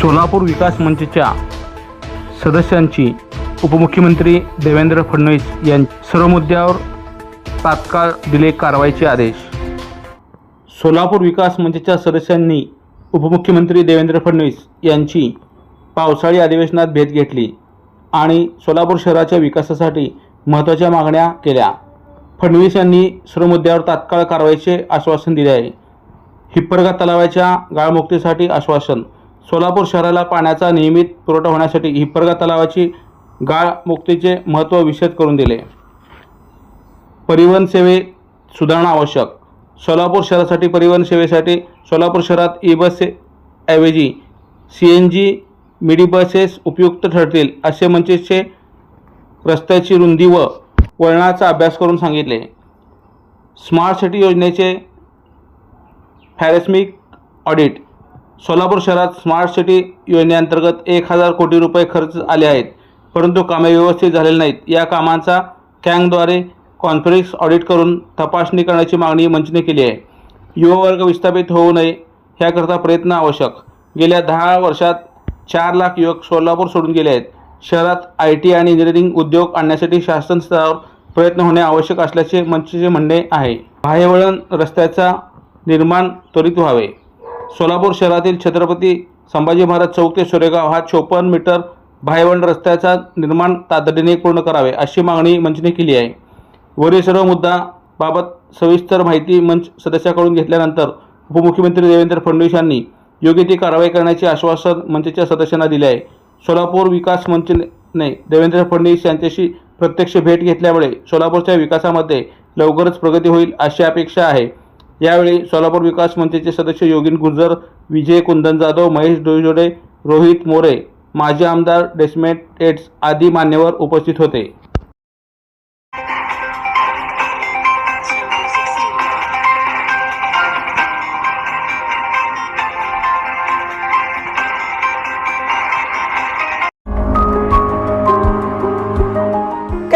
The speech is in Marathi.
सोलापूर विकास मंचच्या सदस्यांची उपमुख्यमंत्री देवेंद्र फडणवीस यां सर्व मुद्द्यावर तात्काळ दिले कारवाईचे आदेश. सोलापूर विकास मंचच्या सदस्यांनी उपमुख्यमंत्री देवेंद्र फडणवीस यांची पावसाळी अधिवेशनात भेट घेतली आणि सोलापूर शहराच्या विकासासाठी महत्त्वाच्या मागण्या केल्या. फडणवीस यांनी सर्व मुद्द्यावर तात्काळ कारवाईचे आश्वासन दिले आहे. हिप्परगा तलावाच्या गाळमुक्तीसाठी आश्वासन सोलापूर शहराला पाण्याचा नियमित पुरवठा होण्यासाठी हिपरगा तलावाची गाळ मुक्तीचे महत्त्व विशद करून दिले. परिवहन सेवे सुधारणा आवश्यक. सोलापूर शहरासाठी परिवहन सेवेसाठी सोलापूर शहरात ई बस ऐवजी C N G midi buses उपयुक्त ठरतील असे मंचेचे रस्त्याची रुंदी व वळणाचा अभ्यास करून सांगितले. स्मार्ट सिटी योजनेचे फॅरेस्मिक ऑडिट सोलापूर शहरात स्मार्ट सिटी योजनेअंतर्गत एक हजार कोटी रुपये खर्च आले आहेत. परंतु कामे व्यवस्थित झालेली नाहीत. या कामांचा कॅंगद्वारे कॉन्फरन्स ऑडिट करून तपासणी करण्याची मागणी मंचने केली आहे. युवा वर्ग विस्थापित होऊ नये ह्याकरता प्रयत्न आवश्यक. गेल्या दहा वर्षात चार लाख युवक सोलापूर सोडून गेले आहेत. शहरात आय टी आणि इंजिनिअरिंग उद्योग आणण्यासाठी शासन स्तरावर प्रयत्न होणे आवश्यक असल्याचे मंचचे म्हणणे आहे. बाह्यवळण रस्त्याचा निर्माण त्वरित व्हावे. सोलापूर शहरातील छत्रपती संभाजी महाराज चौक ते सोरेगाव हा चोपन्न मीटर भायवंड रस्त्याचा निर्माण तातडीने पूर्ण करावे अशी मागणी मंचने केली आहे. वरील सर्व मुद्दाबाबत सविस्तर माहिती मंच सदस्याकडून घेतल्यानंतर उपमुख्यमंत्री देवेंद्र फडणवीस यांनी योग्य ती कारवाई करण्याचे आश्वासन मंचच्या सदस्यांना दिले आहे. सोलापूर विकास मंचने देवेंद्र फडणवीस यांच्याशी प्रत्यक्ष भेट घेतल्यामुळे सोलापूरच्या विकासामध्ये लवकरच प्रगती होईल अशी अपेक्षा आहे. यावेळी सोलापूर विकास मंत्रीचे सदस्य योगीन गुर्जर विजय कुंदन जाधव महेश डोईजोडे रोहित मोरे माजी आमदार डेस्मेट एड्स आदी मान्यवर उपस्थित होते.